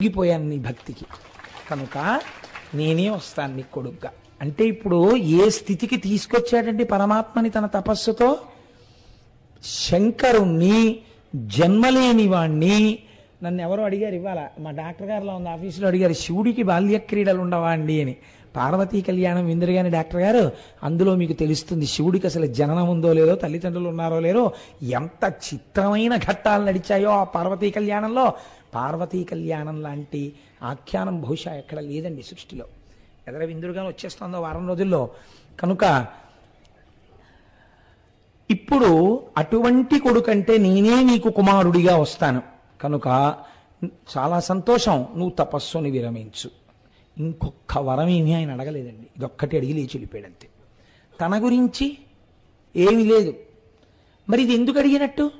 మునిగిపోయాను నీ భక్తికి. కనుక నేనే వస్తాను నీ కొడుగ్గా. అంటే ఇప్పుడు ఏ స్థితికి తీసుకొచ్చాడండి పరమాత్మని తన తపస్సుతో? శంకరుణ్ణి జన్మలేని వాణ్ణి. నన్ను ఎవరో అడిగారు ఇవాళ మా డాక్టర్ గారులో ఉంది ఆఫీసులో అడిగారు శివుడికి బాల్య క్రీడలు ఉండవా అండి అని. పార్వతీ కళ్యాణం ఇందిరగాని డాక్టర్ గారు అందులో మీకు తెలుస్తుంది శివుడికి అసలు జననం ఉందో లేదో తల్లిదండ్రులు ఉన్నారో లేరో ఎంత చిత్రమైన ఘట్టాలు నడిచాయో ఆ పార్వతీ కళ్యాణంలో. పార్వతీ కళ్యాణం లాంటి ఆఖ్యానం బహుశా ఎక్కడ లేదండి సృష్టిలో. ఎదర విందురుగానే వచ్చేస్తుందో వారం రోజుల్లో. కనుక ఇప్పుడు అటువంటి కొడుకంటే నేనే నీకు కుమారుడిగా వస్తాను. కనుక చాలా సంతోషం. నువ్వు తపస్సుని విరమించు. ఇంకొక వరం ఏమీ ఆయన అడగలేదండి. ఇదొక్కటి అడిగి లేచి వెళ్ళిపోయాడంతే. తన గురించి ఏమీ లేదు. మరి ఇది ఎందుకు అడిగినట్టు?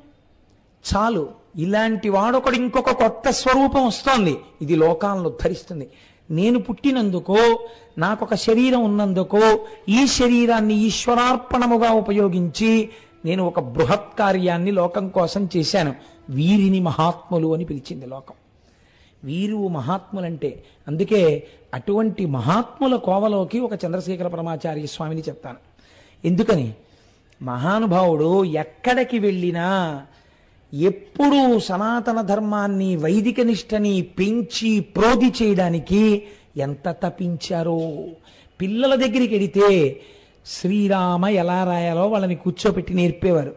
చాలు. ఇలాంటి వాడొకడు ఇంకొక కొత్త స్వరూపం వస్తోంది. ఇది లోకాలను ఉద్ధరిస్తుంది. నేను పుట్టినందుకో నాకొక శరీరం ఉన్నందుకో ఈ శరీరాన్ని ఈశ్వరార్పణముగా ఉపయోగించి నేను ఒక బృహత్ కార్యాన్ని లోకం కోసం చేశాను. వీరిని మహాత్ములు అని పిలిచింది లోకం. వీరు మహాత్ములంటే అందుకే అటువంటి మహాత్ముల కోవలోకి ఒక చంద్రశేఖర పరమాచార్య స్వామిని చెప్తాను. ఎందుకని? మహానుభావుడు ఎక్కడికి వెళ్ళినా ఎప్పుడూ సనాతన ధర్మాన్ని వైదిక నిష్టని పెంచి ప్రోధి చేయడానికి ఎంత తపించారో. పిల్లల దగ్గరికి వెడితే శ్రీరామ ఎలా రాయాలో వాళ్ళని కూర్చోపెట్టి నేర్పేవారు.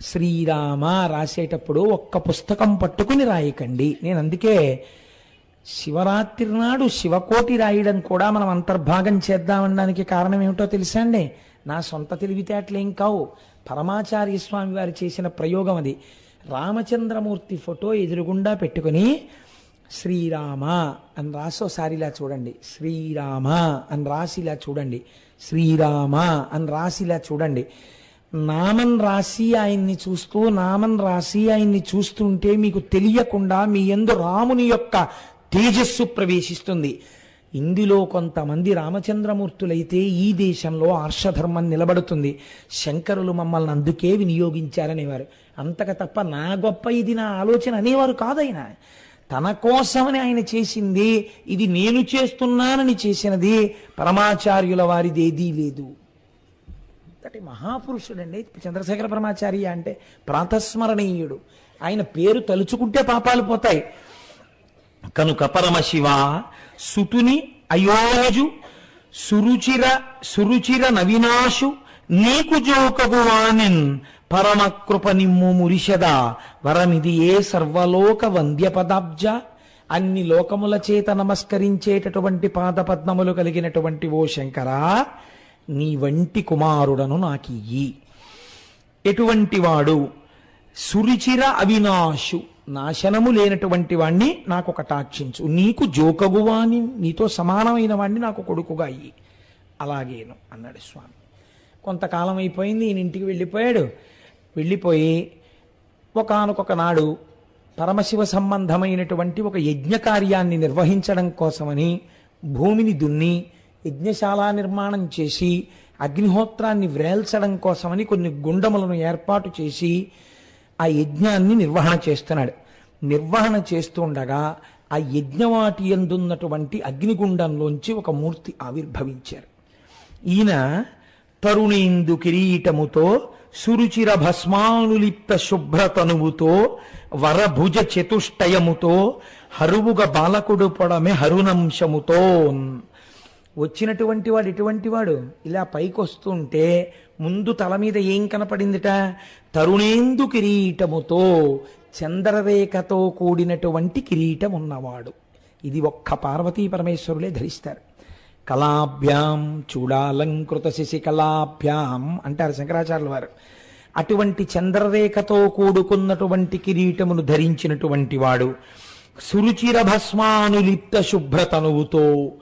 శ్రీరామ రాసేటప్పుడు ఒక్క పుస్తకం పట్టుకుని రాయకండి. నేను అందుకే శివరాత్రి నాడు శివకోటి రాయడం కూడా మనం అంతర్భాగం చేద్దామనడానికి కారణం ఏమిటో తెలుసా అండి? నా సొంత తెలివితేటలేం కావు. పరమాచార్య స్వామి వారు చేసిన ప్రయోగం అది. రామచంద్రమూర్తి ఫోటో ఎదురుగుండా పెట్టుకుని శ్రీరామ అని రాసి ఒకసారి ఇలా చూడండి. శ్రీరామ అని రాసి ఇలా చూడండి. శ్రీరామ అని రాసి ఇలా చూడండి. నామం రాసి ఆయన్ని చూస్తూ నామం రాసి ఆయన్ని చూస్తుంటే మీకు తెలియకుండా మీ ఎందు రాముని యొక్క తేజస్సు ప్రవేశిస్తుంది. ఇందులో కొంతమంది రామచంద్రమూర్తులైతే ఈ దేశంలో ఆర్షధర్మం నిలబడుతుంది. శంకరులు మమ్మల్ని అందుకే వినియోగించారనేవారు. అంతక తప్ప నా గొప్ప ఇది నా ఆలోచన అనేవారు కాదైనా. తన కోసమని ఆయన చేసింది ఇది నేను చేస్తున్నానని చేసినది పరమాచార్యుల వారిది ఏదీ లేదు. అంతటి మహాపురుషుడండి చంద్రశేఖర పరమాచార్య అంటే ప్రాతస్మరణీయుడు. ఆయన పేరు తలుచుకుంటే పాపాలు పోతాయి. కనుక పరమశివ సుతుని అయోజు సురుచిర సురుచిర నవినాశు నీకు జోకగు పరమకృప నిమ్ము మురిషద. వరమిది ఏ సర్వలోక వంద్య పదాబ్జ అన్ని లోకముల చేత నమస్కరించేటటువంటి పాదపద్మములు కలిగినటువంటి ఓ శంకరా నీ వంటి కుమారుడను నాకియ్యి. ఎటువంటి వాడు? సురుచిర అవినాశు. నాశనము లేనటువంటి వాణ్ణి నాకు కటాక్షించు నీకు జోకగువాని నీతో సమానమైన వాణ్ణి నాకు కొడుకుగా అయ్యి అలాగేను అన్నాడు స్వామి. కొంతకాలం అయిపోయింది ఈయన ఇంటికి వెళ్ళిపోయాడు. వెళ్ళిపోయి ఒకనకొక నాడు పరమశివ సంబంధమైనటువంటి ఒక యజ్ఞ కార్యాన్ని నిర్వహించడం కోసమని భూమిని దున్ని యజ్ఞశాల నిర్మాణం చేసి అగ్నిహోత్రాన్ని వ్రేల్చడం కోసమని కొన్ని గుండములను ఏర్పాటు చేసి ఆ యజ్ఞాన్ని నిర్వహణ చేస్తున్నాడు. నిర్వహణ చేస్తుండగా ఆ యజ్ఞవాటి ఎందున్నటువంటి అగ్నిగుండంలోంచి ఒక మూర్తి ఆవిర్భవించారు. ఈయన తరుణేందు కిరీటముతో సురుచిర భస్మానులిప్త శుభ్రతనువుతో వరభుజ చతుష్టయముతో హరువుగ బాలకుడు పొడమే హరునంశముతో వచ్చినటువంటి వాడు ఎటువంటి వాడు. ఇలా పైకొస్తుంటే ముందు తల మీద ఏం కనపడిందిట? తరుణేందు కిరీటముతో చంద్రరేఖతో కూడినటువంటి కిరీటం ఉన్నవాడు ఇది ఒక్క పార్వతీ పరమేశ్వరులే ధరిస్తారు. కళాభ్యాం చూడాలంకృత శిశి కళాభ్యాం అంటారు శంకరాచార్యుల వారు. అటువంటి చంద్రరేఖతో కూడుకున్నటువంటి కిరీటమును ధరించినటువంటి వాడు సురుచిర భస్మానులిప్త శుభ్రతనువుతో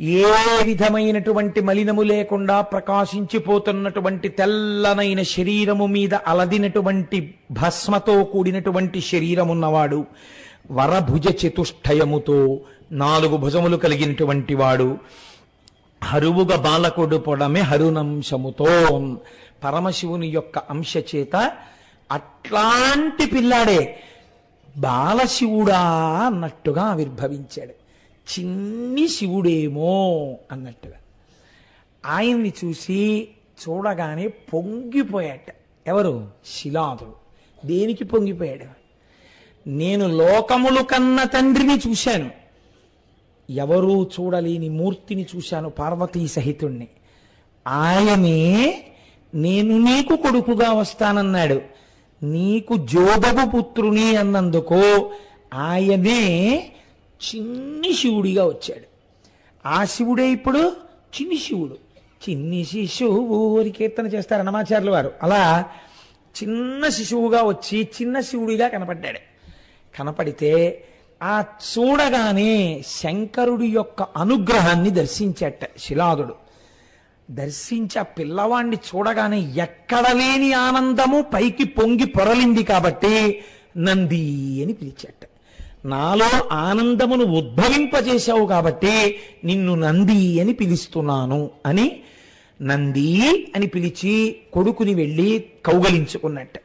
ఏ విధమైనటువంటి మలినము లేకుండా ప్రకాశించిపోతున్నటువంటి తెల్లనైన శరీరము మీద అలదినటువంటి భస్మతో కూడినటువంటి శరీరమున్నవాడు వరభుజ చతుష్టయముతో నాలుగు భుజములు కలిగినటువంటి వాడు హరువుగ బాలకుడు పొడమే హరునంశముతో పరమశివుని యొక్క అంశ చేత అట్లాంటి పిల్లాడే బాలశివుడా అన్నట్టుగా ఆవిర్భవించాడు. చిన్ని శివుడేమో అన్నట్టుగా. ఆయన్ని చూసి చూడగానే పొంగిపోయాట. ఎవరు? శిలాదుడు. దేనికి పొంగిపోయాడు? నేను లోకములు కన్న తండ్రిని చూశాను. ఎవరూ చూడలేని మూర్తిని చూశాను పార్వతీ సహితుణ్ణి. ఆయనే నేను నీకు కొడుకుగా వస్తానన్నాడు. నీకు జోదపు పుత్రుని అన్నందుకు ఆయనే చిన్ని శివుడిగా వచ్చాడు. ఆ శివుడే ఇప్పుడు చిన్ని శివుడు. చిన్ని శిశువు కీర్తన చేస్తారు అన్నమాచార్యుల వారు. అలా చిన్న శిశువుగా వచ్చి చిన్న శివుడిగా కనపడ్డాడు. కనపడితే ఆ చూడగానే శంకరుడి యొక్క అనుగ్రహాన్ని దర్శించట శిలాదుడు. దర్శించి ఆ పిల్లవాణ్ణి చూడగానే ఎక్కడ లేని ఆనందము పైకి పొంగి పొరలింది కాబట్టి నంది అని పిలిచాట. నాలో ఆనందమును ఉద్భవింపజేశావు కాబట్టి నిన్ను నంది అని పిలుస్తున్నాను అని నంది అని పిలిచి కొడుకుని వెళ్ళి కౌగలించుకున్నట్ట.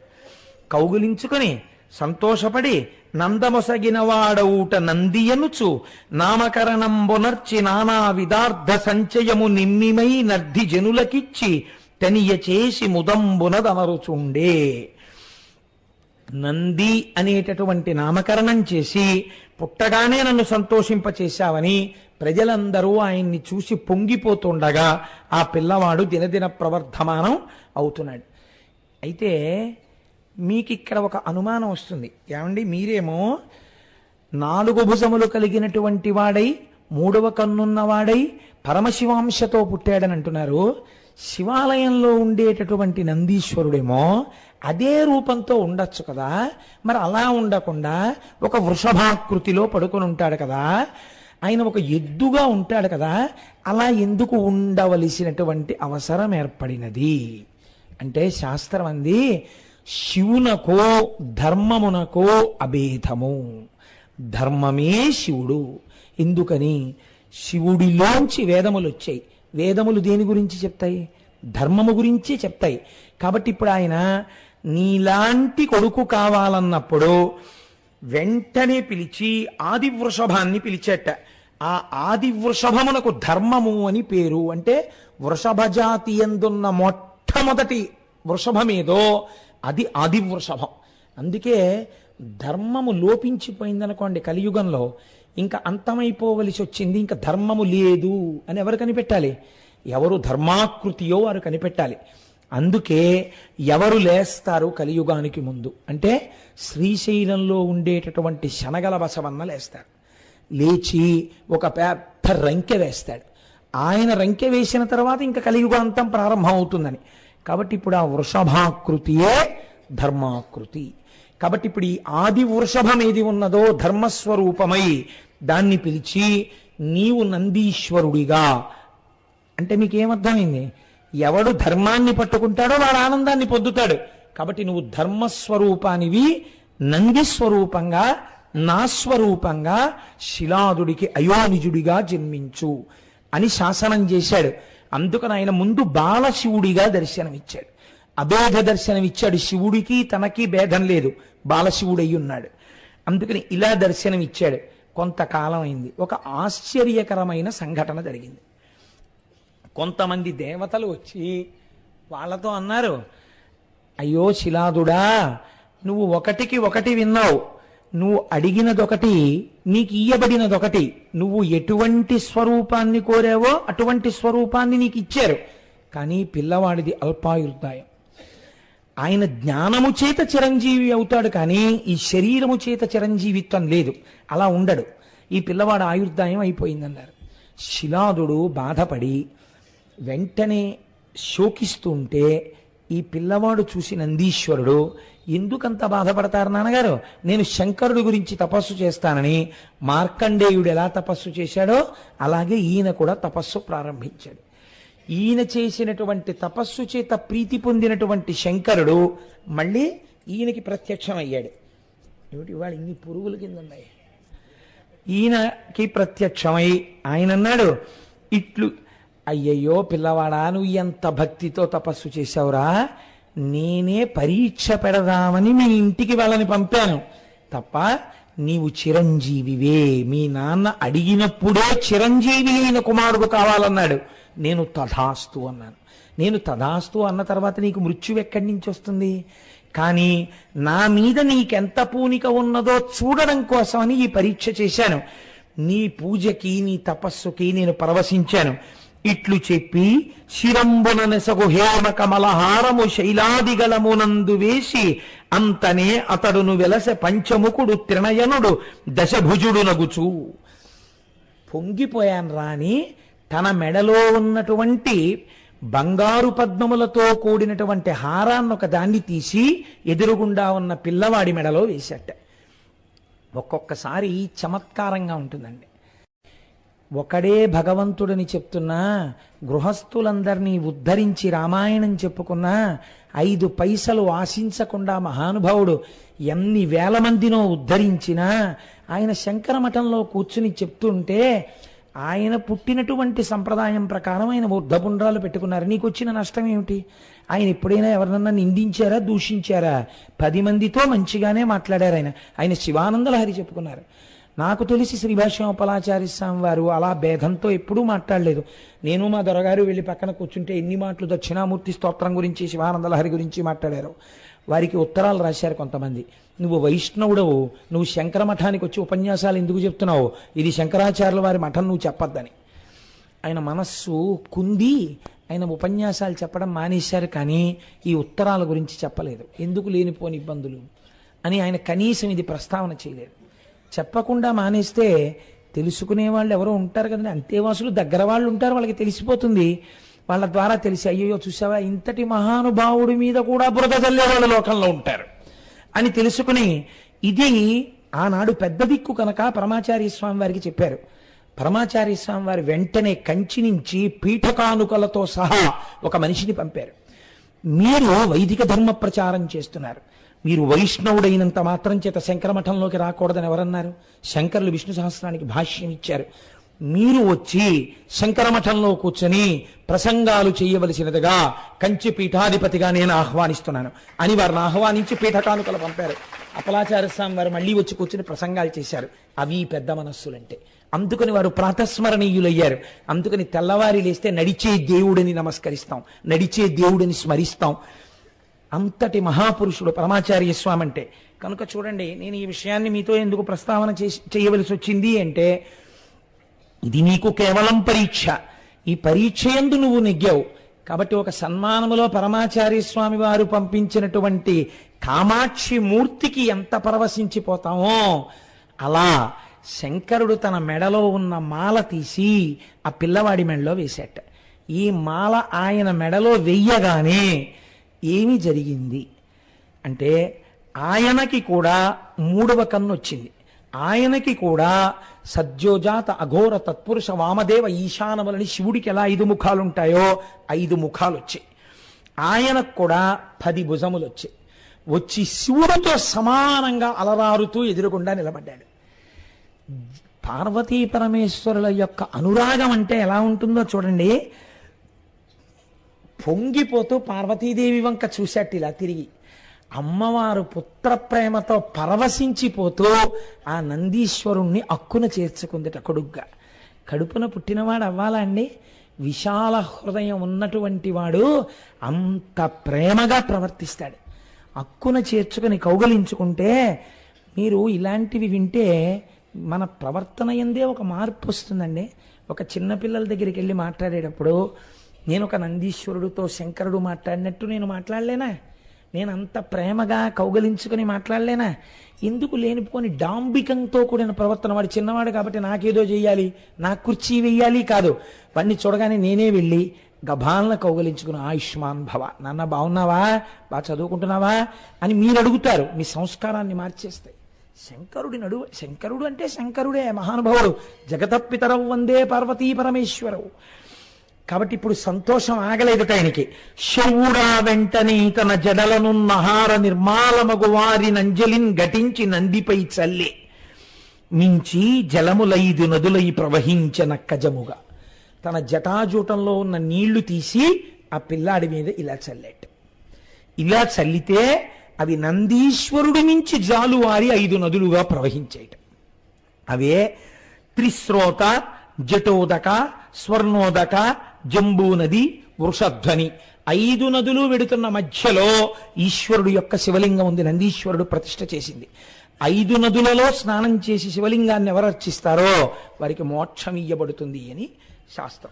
కౌగులించుకొని సంతోషపడి నందమొసగిన వాడౌట నందియనుచు నామకరణంబునర్చి నానా విదార్థ సంచయము నిమ్మిమై నర్ధి జనులకిచ్చి తనియ చేసి ముదంబునదమరుచుండే నంది అనేటటువంటి నామకరణం చేసి పుట్టగానే నన్ను సంతోషింపచేశావని ప్రజలందరూ ఆయన్ని చూసి పొంగిపోతుండగా ఆ పిల్లవాడు దినదిన ప్రవర్ధమానం అవుతున్నాడు. అయితే మీకు ఇక్కడ ఒక అనుమానం వస్తుంది. ఏమండి? మీరేమో నాలుగు భుజములు కలిగినటువంటి వాడై మూడవ కన్నున్నవాడై పరమశివాంశతో పుట్టాడని అంటున్నారు. శివాలయంలో ఉండేటటువంటి నందీశ్వరుడేమో అదే రూపంతో ఉండొచ్చు కదా. మరి అలా ఉండకుండా ఒక వృషభాకృతిలో పడుకొని ఉంటాడు కదా. ఆయన ఒక ఎద్దుగా ఉంటాడు కదా. అలా ఎందుకు ఉండవలసినటువంటి అవసరం ఏర్పడినది? అంటే శాస్త్రం అంది శివునకో ధర్మమునకో అభేదము. ధర్మమే శివుడు. ఎందుకని? శివుడిలోంచి వేదములు వచ్చాయి. వేదములు దేని గురించి చెప్తాయి? ధర్మము గురించి చెప్తాయి. కాబట్టి ఇప్పుడు ఆయన నీలాంటి కొడుకు కావాలన్నప్పుడు వెంటనే పిలిచి ఆది వృషభాన్ని పిలిచేట. ఆ ఆది వృషభమునకు ధర్మము అని పేరు. అంటే వృషభ జాతి ఎందున్న మొట్టమొదటి వృషభమేదో అది ఆది వృషభం అందుకే ధర్మము లోపించిపోయిందనుకోండి కలియుగంలో. ఇంకా అంతమైపోవలసి వచ్చింది. ఇంకా ధర్మము లేదు అని ఎవరు కనిపెట్టాలి? ఎవరు ధర్మాకృతియో వారు కనిపెట్టాలి. అందుకే ఎవరు లేస్తారు కలియుగానికి ముందు. అంటే శ్రీశైలంలో ఉండేటటువంటి శనగల బసవన్న లేస్తారు లేచి ఒక పెద్ద రంకె వేస్తాడు. ఆయన రంకె వేసిన తర్వాత ఇంకా కలియుగాంతం ప్రారంభం అవుతుందని కాబట్టి ఇప్పుడు ఆ వృషభాకృతియే ధర్మాకృతి. కాబట్టి ఇప్పుడు ఈ ఆది వృషభం ఏది ఉన్నదో ధర్మస్వరూపమై దాన్ని పిలిచి నీవు నందీశ్వరుడిగా. అంటే మీకేమర్థమైంది? ఎవడు ధర్మాన్ని పట్టుకుంటాడో వాడు ఆనందాన్ని పొందుతాడు. కాబట్టి నువ్వు ధర్మస్వరూపానివి నంది స్వరూపంగా నా స్వరూపంగా శిలాదుడికి అయోనిజుడిగా జన్మించు అని శాసనం చేశాడు. అందుకని ఆయన ముందు బాలశివుడిగా దర్శనమిచ్చాడు. అభేద దర్శనమిచ్చాడు. శివుడికి తనకి భేదం లేదు. బాలశివుడై ఉన్నాడు అందుకని ఇలా దర్శనమిచ్చాడు. కొంతకాలం అయింది. ఒక ఆశ్చర్యకరమైన సంఘటన జరిగింది. కొంతమంది దేవతలు వచ్చి వాళ్ళతో అన్నారు అయ్యో శిలాదుడా నువ్వు ఒకటికి ఒకటి విన్నావు. నువ్వు అడిగినదొకటి నీకు ఇయ్యబడినదొకటి. నువ్వు ఎటువంటి స్వరూపాన్ని కోరావో అటువంటి స్వరూపాన్ని నీకు ఇచ్చారు. కానీ పిల్లవాడిది అల్పాయుర్దాయం. ఆయన జ్ఞానము చేత చిరంజీవి అవుతాడు కానీ ఈ శరీరము చేత చిరంజీవిత్వం లేదు. అలా ఉండడు. ఈ పిల్లవాడు ఆయుర్దాయం అయిపోయిందన్నారు. శిలాదుడు బాధపడి వెంటనే శోకిస్తుంటే ఈ పిల్లవాడు చూసి నందీశ్వరుడు ఎందుకంత బాధపడతారు నాన్నగారు? నేను శంకరుడి గురించి తపస్సు చేస్తానని మార్కండేయుడు ఎలా తపస్సు చేశాడో అలాగే ఈయన కూడా తపస్సు ప్రారంభించాడు. ఈయన చేసినటువంటి తపస్సు చేత ప్రీతి పొందినటువంటి శంకరుడు మళ్ళీ ఈయనకి ప్రత్యక్షం అయ్యాడు ఏమిటి ఇవాళ ఇన్ని పురుగుల కింద ఉన్నాయి? ఈయనకి ప్రత్యక్షమై ఆయన అన్నాడు ఇట్లు అయ్యయ్యో పిల్లవాడా నువ్వు ఎంత భక్తితో తపస్సు చేశావురా? నేనే పరీక్ష పెడదామని మీ ఇంటికి వాళ్ళని పంపాను. తప్ప నీవు చిరంజీవివే. మీ నాన్న అడిగినప్పుడే చిరంజీవి అయిన కుమారుడు కావాలన్నాడు. నేను తథాస్తు అన్నాను. నేను తథాస్తు అన్న తర్వాత నీకు మృత్యు ఎక్కడి నుంచి వస్తుంది? కానీ నా మీద నీకెంత పూనిక ఉన్నదో చూడడం కోసమని ఈ పరీక్ష చేశాను. నీ పూజకి నీ తపస్సుకి నేను పరవశించాను. ఇట్లు చెప్పి శిరంబున నెసగు హేమ కమలహారము శైలాదిగలమునందు వేసి అంతనే అతడును వెలసె పంచముకుడు త్రిణయనుడు దశభుజుడునగుచు. పొంగిపోయాను రాని తన మెడలో ఉన్నటువంటి బంగారు పద్మములతో కూడినటువంటి హారాన్ని ఒక దాన్ని తీసి ఎదురుగుండా ఉన్న పిల్లవాడి మెడలో వేశాట ఒక్కొక్కసారి చమత్కారంగా ఉంటుందండి. ఒకడే భగవంతుడని చెప్తున్నా గృహస్థులందరినీ ఉద్ధరించి రామాయణం చెప్పుకున్నా ఐదు పైసలు ఆశించకుండా మహానుభావుడు ఎన్ని వేల మందినో ఉద్ధరించినా ఆయన శంకర మఠంలో కూర్చుని చెప్తుంటే ఆయన పుట్టినటువంటి సంప్రదాయం ప్రకారం ఆయన బుద్ధపుండ్రాలు పెట్టుకున్నారు. నీకు వచ్చిన నష్టం ఏమిటి ఆయన ఎప్పుడైనా ఎవరినన్నా నిందించారా దూషించారా? పది మందితో మంచిగానే మాట్లాడారు ఆయన. ఆయన శివానందలహరి చెప్పుకున్నారు. నాకు తెలిసి శ్రీభాష్యోపలాచార్య స్వామి వారు అలా భేదంతో ఎప్పుడూ మాట్లాడలేదు. నేను మా దొరగారు వెళ్ళి పక్కన కూర్చుంటే ఎన్ని మాటలు దక్షిణామూర్తి స్తోత్రం గురించి శివానందలహరి గురించి మాట్లాడారు. వారికి ఉత్తరాలు రాశారు కొంతమంది. నువ్వు వైష్ణవుడవు. నువ్వు శంకర మఠానికి వచ్చి ఉపన్యాసాలు ఎందుకు చెప్తున్నావు? ఇది శంకరాచార్యుల వారి మఠం నువ్వు చెప్పొద్దని. ఆయన మనస్సు కుంది ఆయన ఉపన్యాసాలు చెప్పడం మానేశారు కానీ ఈ ఉత్తరాల గురించి చెప్పలేదు. ఎందుకు లేనిపోని ఇబ్బందులు? అని ఆయన కనీసం ఇది ప్రస్తావన చేయలేదు. చెప్పకుండా మానేస్తే తెలుసుకునే వాళ్ళు ఎవరో ఉంటారు కదండి. అంతేవాసులు దగ్గర వాళ్ళు ఉంటారు వాళ్ళకి తెలిసిపోతుంది. వాళ్ళ ద్వారా తెలిసి అయ్యో చూసావా ఇంతటి మహానుభావుడి మీద కూడా బురద చల్లే వాళ్ళ లోకంలో ఉంటారు. అని తెలుసుకుని ఇది ఆనాడు పెద్ద దిక్కు కనుక పరమాచార్య స్వామి వారికి చెప్పారు. పరమాచార్య స్వామి వారు వెంటనే కంచి నుంచి పీఠకానుకలతో సహా ఒక మనిషిని పంపారు. మీరు వైదిక ధర్మ ప్రచారం చేస్తున్నారు. మీరు వైష్ణవుడైనంత మాత్రం చేత శంకర మఠంలోకి రాకూడదని ఎవరన్నారు? శంకరులు విష్ణు సహస్రానికి భాష్యం ఇచ్చారు. మీరు వచ్చి శంకర మఠంలో కూర్చొని ప్రసంగాలు చేయవలసినదిగా కంచి పీఠాధిపతిగా నేను ఆహ్వానిస్తున్నాను. అని వారిని ఆహ్వానించి పీఠకానుకలు పంపారు. అపలాచార్య స్వామి వారు మళ్ళీ వచ్చి కూర్చుని ప్రసంగాలు చేశారు. అవి పెద్ద మనస్సులంటే. అందుకని వారు ప్రాతస్మరణీయులయ్యారు. అందుకని తెల్లవారి లేస్తే నడిచే దేవుడిని నమస్కరిస్తాం. నడిచే దేవుడిని స్మరిస్తాం. అంతటి మహాపురుషుడు పరమాచార్య స్వామి అంటే కనుక చూడండి నేను ఈ విషయాన్ని మీతో ఎందుకు ప్రస్తావన చేసి చేయవలసి వచ్చింది అంటే ఇది నీకు కేవలం పరీక్ష. ఈ పరీక్ష ఎందు నువ్వు నెగ్గావు. కాబట్టి ఒక సన్మానములో పరమాచార్య స్వామి వారు పంపించినటువంటి కామాక్షి మూర్తికి ఎంత పరవశించిపోతామో అలా శంకరుడు తన మెడలో ఉన్న మాల తీసి ఆ పిల్లవాడి మెడలో వేశాట ఈ మాల ఆయన మెడలో వెయ్యగానే ఏమి జరిగింది? అంటే ఆయనకి కూడా మూడవ కన్ను వచ్చింది ఆయనకి కూడా సద్యోజాత అఘోర తత్పురుష వామదేవ ఈశానములని శివుడికి ఎలా ఐదు ముఖాలు ఉంటాయో ఐదు ముఖాలు వచ్చాయి ఆయనకు కూడా పది భుజములు వచ్చాయి వచ్చి శివుడితో సమానంగా అలరారుతూ ఎదురుగుండా నిలబడ్డాడు. పార్వతీ పరమేశ్వరుల యొక్క అనురాగం అంటే ఎలా ఉంటుందో చూడండి. పొంగిపోతూ పార్వతీదేవి వంక చూశాట ఇలా తిరిగి. అమ్మవారు పుత్ర ప్రేమతో పరవశించిపోతూ ఆ నందీశ్వరుణ్ణి అక్కున చేర్చుకుందిట కొడుగ్గా. కడుపున పుట్టినవాడు అవ్వాలా అండి? విశాల హృదయం ఉన్నటువంటి వాడు అంత ప్రేమగా ప్రవర్తిస్తాడు. అక్కున చేర్చుకొని కౌగలించుకుంటే మీరు ఇలాంటివి వింటే మన ప్రవర్తన ఎందే ఒక మార్పు వస్తుందండి. ఒక చిన్నపిల్లల దగ్గరికి వెళ్ళి మాట్లాడేటప్పుడు నేను ఒక నందీశ్వరుడితో శంకరుడు మాట్లాడినట్టు నేను మాట్లాడలేనా? నేను అంత ప్రేమగా కౌగలించుకుని మాట్లాడలేనా? ఎందుకు లేనిపోని డాంబికంతో కూడిన ప్రవర్తన వాడు చిన్నవాడు కాబట్టి నాకేదో చెయ్యాలి నాకు కుర్చీ వెయ్యాలి కాదు. వాడిని చూడగానే నేనే వెళ్ళి గభాలను కౌగలించుకుని ఆయుష్మాన్ భవ. నాన్న బాగున్నావా బాగా చదువుకుంటున్నావా? అని మీరు అడుగుతారు మీ సంస్కారాన్ని మార్చేస్తాయి శంకరుడి నడు శంకరుడు అంటే శంకరుడే మహానుభావుడు. జగతపితరవు వందే పార్వతీ పరమేశ్వరవు కాబట్టి ఇప్పుడు సంతోషం ఆగలేదు ఆయనకి శవుడా వెంటనే తన జడలను నహార నిర్మాలమగు వారి నంజలిన్ ఘటించి నందిపై చల్లి. మించి జలములైదు నదులై ప్రవహించిన కజముగా. తన జటాజూటంలో ఉన్న నీళ్ళు తీసి ఆ పిల్లాడి మీద ఇలా చల్లేట ఇలా చల్లితే అవి నందీశ్వరుడి నుంచి జాలువారి ఐదు నదులుగా ప్రవహించేట. అవే త్రిశ్రోత జటోదక స్వర్ణోదక జంబూ నది వృషధ్వని. ఐదు నదులు వెడుతున్న మధ్యలో ఈశ్వరుడు యొక్క శివలింగం ఉంది. నందీశ్వరుడు ప్రతిష్ట చేసింది. ఐదు నదులలో స్నానం చేసి శివలింగాన్ని ఎవరు అర్చిస్తారో వారికి మోక్షం ఇయ్యబడుతుంది అని శాస్త్రం.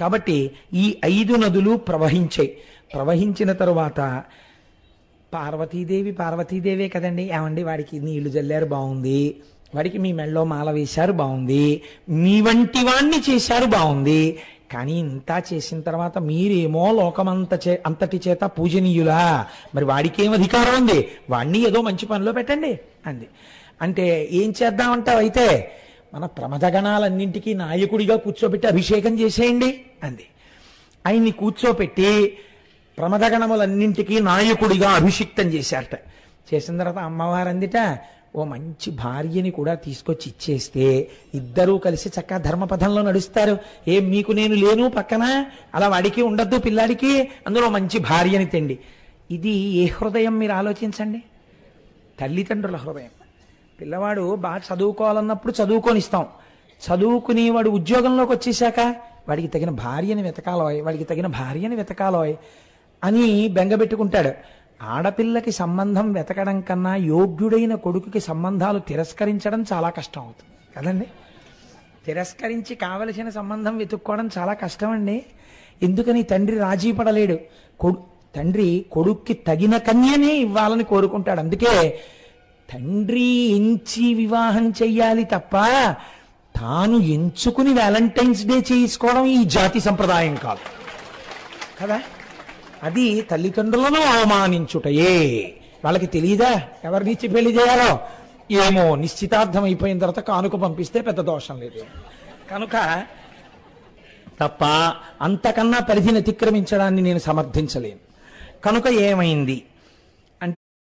కాబట్టి ఈ ఐదు నదులు ప్రవహించాయి. ప్రవహించిన తరువాత పార్వతీదేవి పార్వతీదేవే కదండి. ఏమండి? వాడికి నీళ్ళు జల్లారు బాగుంది. వాడికి మీ మెళ్ళో మాల వేశారు బాగుంది. మీ వంటి వాణ్ణి చేశారు బాగుంది. కానీ ఇంత చేసిన తర్వాత మీరేమో లోకమంత చే అంతటి చేత పూజనీయులా. మరి వాడికి ఏం అధికారం ఉంది వాణ్ణి ఏదో మంచి పనిలో పెట్టండి అంది. అంటే ఏం చేద్దామంటావు అయితే? మన ప్రమదగణాలన్నింటికీ నాయకుడిగా కూర్చోబెట్టి అభిషేకం చేసేయండి అంది. ఆయన్ని కూర్చోపెట్టి ప్రమదగణములన్నింటికీ నాయకుడిగా అభిషిక్తం చేశారట. చేసిన తర్వాత అమ్మవారు అందిట ఓ మంచి భార్యని కూడా తీసుకొచ్చి ఇచ్చేస్తే ఇద్దరూ కలిసి చక్కగా ధర్మపథంలో నడుస్తారు. ఏం మీకు నేను లేను పక్కన? అలా వాడికి ఉండద్దు పిల్లాడికి? అందులో మంచి భార్యని తెండి. ఇది ఏ హృదయం మీరు ఆలోచించండి? తల్లిదండ్రుల హృదయం. పిల్లవాడు బాగా చదువుకోవాలన్నప్పుడు చదువుకొనిస్తాం చదువుకుని వాడు ఉద్యోగంలోకి వచ్చేసాక వాడికి తగిన భార్యని వెతకాలోయ్ వాడికి తగిన భార్యని వెతకాలోయ్ అని బెంగబెట్టుకుంటాడు ఆడపిల్లకి సంబంధం వెతకడం కన్నా యోగ్యుడైన కొడుకుకి సంబంధాలు తిరస్కరించడం చాలా కష్టం అవుతుంది. కదండి? తిరస్కరించి కావలసిన సంబంధం వెతుక్కోవడం చాలా కష్టం అండి ఎందుకని తండ్రి రాజీ పడలేడు. కొడు తండ్రి కొడుక్కి తగిన కన్యనే ఇవ్వాలని కోరుకుంటాడు. అందుకే తండ్రి ఎంచి వివాహం చెయ్యాలి తప్ప తాను ఎంచుకుని వ్యాలంటైన్స్ డే చేసుకోవడం ఈ జాతి సంప్రదాయం కాదు. కదా? అది తల్లిదండ్రులను అవమానించుటయే. వాళ్ళకి తెలియదా ఎవరినిచ్చి పెళ్ళి చేయాలో? ఏమో నిశ్చితార్థం అయిపోయిన తర్వాత కానుక పంపిస్తే పెద్ద దోషం లేదు. కనుక తప్ప అంతకన్నా పరిధిని అతిక్రమించడాన్ని నేను సమర్థించలేను. కనుక ఏమైంది?